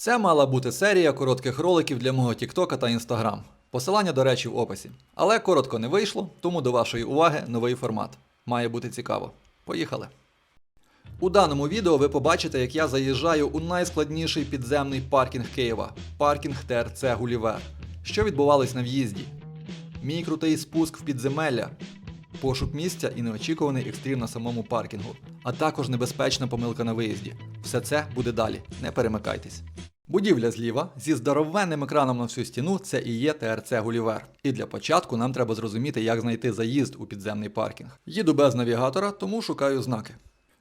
Це мала бути серія коротких роликів для мого Тіктока та Інстаграм. Посилання, до речі, в описі. Але коротко не вийшло, тому до вашої уваги новий формат. Має бути цікаво. Поїхали! У даному відео ви побачите, як я заїжджаю у найскладніший підземний паркінг Києва паркінг ТРЦ Гулівер. Що відбувалось на в'їзді? Мій крутий спуск в підземелля, пошук місця і неочікуваний екстрім на самому паркінгу, а також небезпечна помилка на виїзді. Все це буде далі. Не перемикайтесь. Будівля зліва зі здоровенним екраном на всю стіну це і є ТРЦ Гулівер. І для початку нам треба зрозуміти, як знайти заїзд у підземний паркінг. Їду без навігатора, тому шукаю знаки.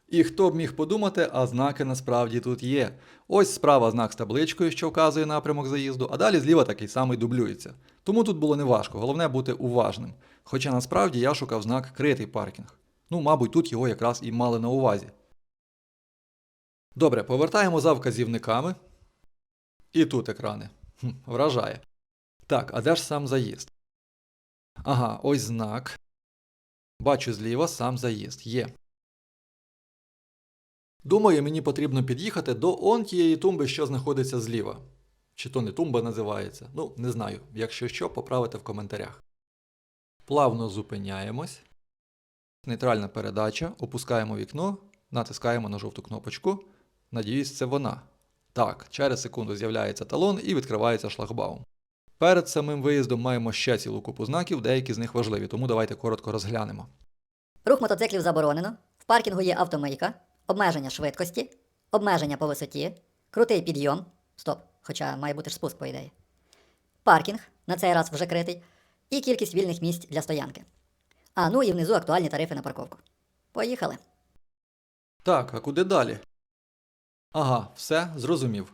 І хто б міг подумати, а знаки насправді тут є. Ось справа знак з табличкою, що вказує напрямок заїзду, а далі зліва такий самий дублюється. Тому тут було неважко, головне бути уважним. Хоча насправді я шукав знак критий паркінг. Ну, мабуть, тут його якраз і мали на увазі. Добре, повертаємо за вказівниками. І тут екрани. Хм, вражає. Так, а де ж сам заїзд? Ага, ось знак. Бачу зліва сам заїзд. Є. Думаю, мені потрібно під'їхати до он тієї тумби, що знаходиться зліва. Чи то не тумба називається? Ну, не знаю. Якщо що, поправите в коментарях. Плавно зупиняємось. Нейтральна передача. Опускаємо вікно, натискаємо на жовту кнопочку. Надіюсь, це вона. Так, через секунду з'являється талон і відкривається шлагбаум. Перед самим виїздом маємо ще цілу купу знаків, деякі з них важливі, тому давайте коротко розглянемо. Рух мотоциклів заборонено. В паркінгу є автомийка, обмеження швидкості, обмеження по висоті, крутий підйом. Стоп, хоча має бути ж спуск, по ідеї. Паркінг, на цей раз вже критий, і кількість вільних місць для стоянки. А ну і внизу актуальні тарифи на парковку. Поїхали. Так, а куди далі? Ага, все, зрозумів.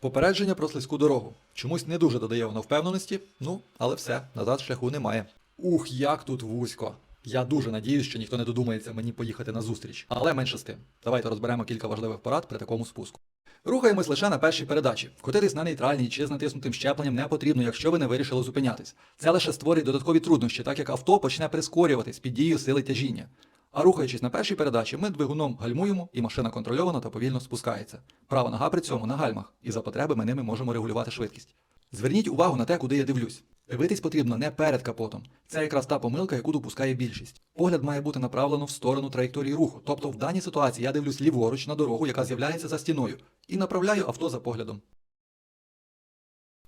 Попередження про слизьку дорогу. Чомусь не дуже додає воно впевненості, ну, але все, назад шляху немає. Ух, як тут вузько. Я дуже надіюсь, що ніхто не додумається мені поїхати на зустріч. Але менше з тим. Давайте розберемо кілька важливих порад при такому спуску. Рухаємось лише на першій передачі. Вкотитись на нейтральній чи з натиснутим щепленням не потрібно, якщо ви не вирішили зупинятись. Це лише створить додаткові труднощі, так як авто почне прискорюватись під дією сили тяжіння. А рухаючись на першій передачі, ми двигуном гальмуємо, і машина контрольовано та повільно спускається. Права нога при цьому на гальмах, і за потреби ми ними можемо регулювати швидкість. Зверніть увагу на те, куди я дивлюсь. Дивитись потрібно не перед капотом. Це якраз та помилка, яку допускає більшість. Погляд має бути направлено в сторону траєкторії руху. Тобто в даній ситуації я дивлюсь ліворуч на дорогу, яка з'являється за стіною, і направляю авто за поглядом.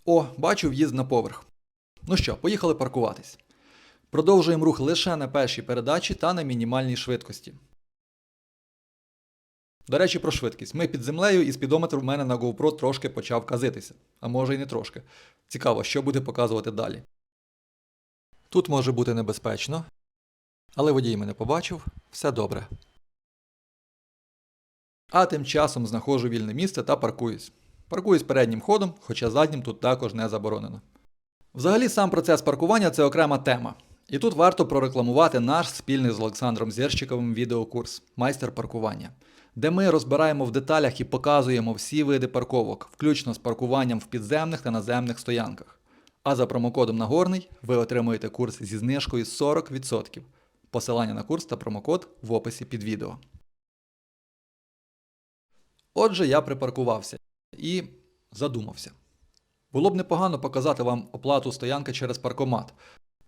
О, бачу в'їзд на поверх. Ну що, поїхали паркуватись. Продовжуємо рух лише на першій передачі та на мінімальній швидкості. До речі, про швидкість. Ми під землею і спідометр в мене на GoPro трошки почав казитися. А може й не трошки. Цікаво, що буде показувати далі. Тут може бути небезпечно. Але водій мене побачив, все добре. А тим часом знаходжу вільне місце та паркуюсь. Паркуюсь переднім ходом, хоча заднім тут також не заборонено. Взагалі, сам процес паркування це окрема тема. І тут варто прорекламувати наш спільний з Олександром Зєрщиковим відеокурс Майстер паркування, де ми розбираємо в деталях і показуємо всі види парковок, включно з паркуванням в підземних та наземних стоянках. А за промокодом Нагорний ви отримуєте курс зі знижкою 40%. Посилання на курс та промокод в описі під відео. Отже, я припаркувався і задумався. Було б непогано показати вам оплату стоянки через паркомат.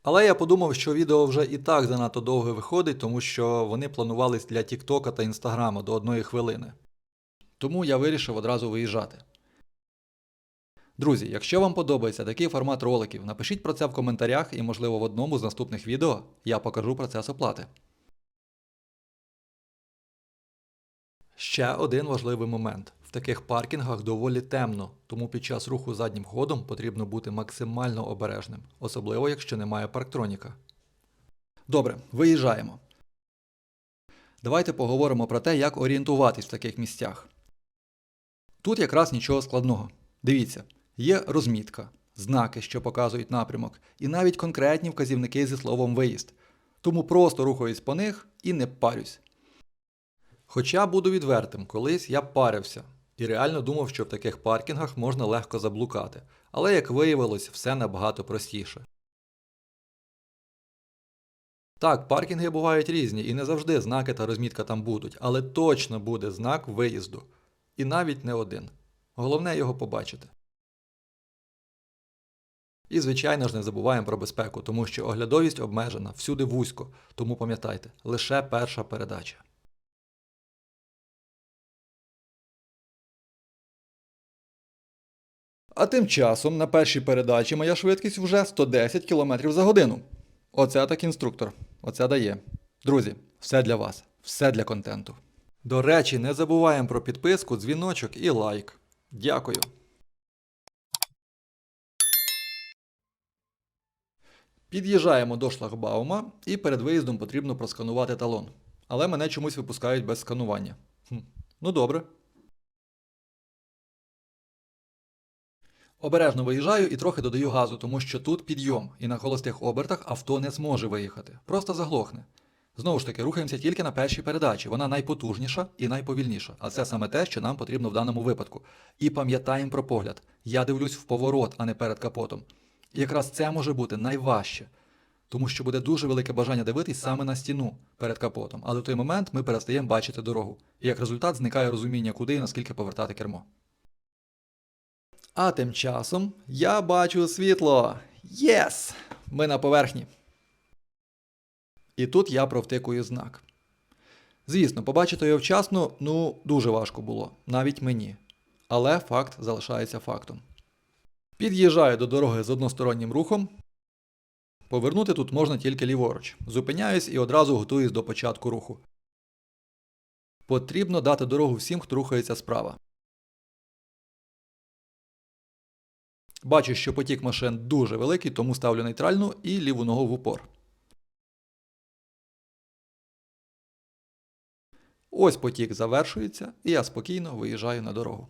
Але я подумав, що відео вже і так занадто довго виходить, тому що вони планувались для Тіктока та Інстаграма до одної хвилини. Тому я вирішив одразу виїжджати. Друзі, якщо вам подобається такий формат роликів, напишіть про це в коментарях і, можливо, в одному з наступних відео я покажу процес оплати. Ще один важливий момент. Таких паркінгах доволі темно, тому під час руху заднім ходом потрібно бути максимально обережним, особливо якщо немає парктроніка. Добре, виїжджаємо. Давайте поговоримо про те, як орієнтуватись в таких місцях. Тут якраз нічого складного. Дивіться, є розмітка, знаки, що показують напрямок, і навіть конкретні вказівники зі словом виїзд. Тому просто рухаюсь по них і не парюсь. Хоча буду відвертим, колись я парився і реально думав, що в таких паркінгах можна легко заблукати, але як виявилось, все набагато простіше. Так, паркінги бувають різні, і не завжди знаки та розмітка там будуть, але точно буде знак виїзду. І навіть не один. Головне його побачити. І, звичайно ж, не забуваємо про безпеку, тому що оглядовість обмежена, всюди вузько. Тому пам'ятайте, лише перша передача. А тим часом на першій передачі моя швидкість вже 110 км за годину. Оце так інструктор. Оце дає. Друзі, все для вас, все для контенту. До речі, не забуваємо про підписку, дзвіночок і лайк. Дякую. Під'їжджаємо до шлагбаума і перед виїздом потрібно просканувати талон. Але мене чомусь випускають без сканування. Хм. Ну добре. Обережно виїжджаю і трохи додаю газу, тому що тут підйом, і на холостих обертах авто не зможе виїхати. Просто заглохне. Знову ж таки, рухаємося тільки на першій передачі. Вона найпотужніша і найповільніша. А це саме те, що нам потрібно в даному випадку. І пам'ятаємо про погляд. Я дивлюсь в поворот, а не перед капотом. І якраз це може бути найважче. Тому що буде дуже велике бажання дивитись саме на стіну перед капотом. Але в той момент ми перестаємо бачити дорогу. І як результат зникає розуміння, куди і наскільки повертати кермо. А тим часом я бачу світло. Єс! Ми на поверхні. І тут я провтикую знак. Звісно, побачити його вчасно ну дуже важко було, навіть мені. Але факт залишається фактом. Під'їжджаю до дороги з одностороннім рухом. Повернути тут можна тільки ліворуч. Зупиняюсь і одразу готуюсь до початку руху. Потрібно дати дорогу всім, хто рухається справа. Бачу, що потік машин дуже великий, тому ставлю нейтральну і ліву ногу в упор. Ось потік завершується, і я спокійно виїжджаю на дорогу.